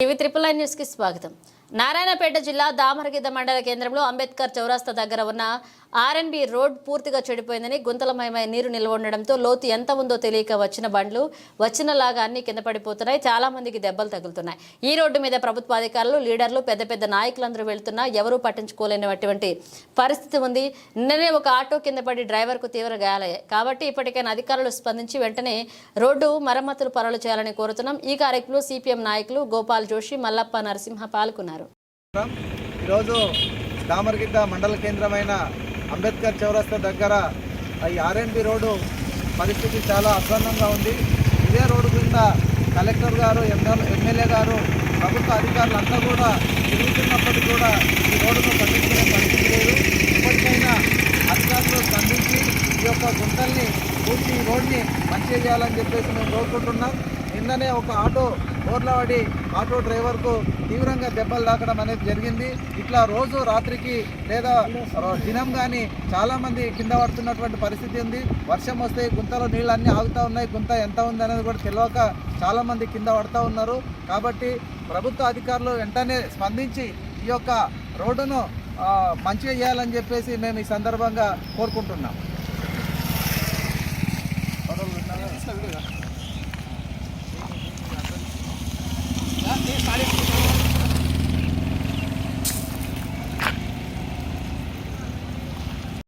TV triple I న్యూస్కి స్వాగతం. నారాయణపేట జిల్లా దామరగిద్ద మండల కేంద్రంలో అంబేద్కర్ చౌరాస్తా దగ్గర ఉన్న ఆర్ఎన్బి రోడ్ పూర్తిగా చెడిపోయిందని గుంతలమయమై నీరు నిల్వ ఉండడంతో లోతు ఎంత ఉందో తెలియక వచ్చిన బండ్లు వచ్చినలాగా అన్ని కింద పడిపోతున్నాయి. చాలా మందికి దెబ్బలు తగులుతున్నాయి. ఈ రోడ్డు మీద ప్రభుత్వ అధికారులు లీడర్లు పెద్ద పెద్ద నాయకులందరూ వెళ్తున్నా ఎవరూ పట్టించుకోలేనటువంటి పరిస్థితి ఉంది. నిన్ననే ఒక ఆటో కింద పడి డ్రైవర్కు తీవ్ర గాయాలయ్యాయి కాబట్టి ఇప్పటికైనా అధికారులు స్పందించి వెంటనే రోడ్డు మరమ్మతులు పనులు చేయాలని కోరుతున్నాం. ఈ కార్యక్రమంలో సిపిఎం నాయకులు గోపాల్ జోషి మల్లప్ప నరసింహ పాల్గొన్నారు. ఈరోజు దామరగిద్ద మండల కేంద్రమైన అంబేద్కర్ చౌరస్తా దగ్గర ఈ ఆర్ఎన్బి రోడ్డు పరిస్థితి చాలా అధ్వాన్నంగా ఉంది. ఇదే రోడ్డు కింద కలెక్టర్ గారు ఎమ్మెల్యే ఎమ్మెల్యే గారు ప్రభుత్వ అధికారులంతా కూడా తిరుగుతున్నప్పటికీ కూడా ఈ రోడ్డును పట్టించుకునే పరిస్థితి లేదు. ఇప్పటికైనా అధికారులు స్పందించి ఈ యొక్క గుంతల్ని పూర్తి ఈ రోడ్ని మంచి చేయాలని చెప్పేసి మేము కోరుకుంటున్నాం. నిన్ననే ఒక ఆటో ఓర్లవాడి ఆటో డ్రైవర్కు తీవ్రంగా దెబ్బలు తాకడం అనేది జరిగింది. ఇట్లా రోజు రాత్రికి లేదా దినం కానీ చాలామంది కింద పడుతున్నటువంటి పరిస్థితి ఉంది. వర్షం వస్తే గుంతలో నీళ్ళు అన్నీ ఆగుతూ ఉన్నాయి. గుంత ఎంత ఉంది అనేది కూడా తెలియక చాలామంది కింద పడుతూ ఉన్నారు. కాబట్టి ప్రభుత్వ అధికారులు వెంటనే స్పందించి ఈ యొక్క రోడ్డును మంచిగా చేయాలని చెప్పేసి మేము ఈ సందర్భంగా కోరుకుంటున్నాం.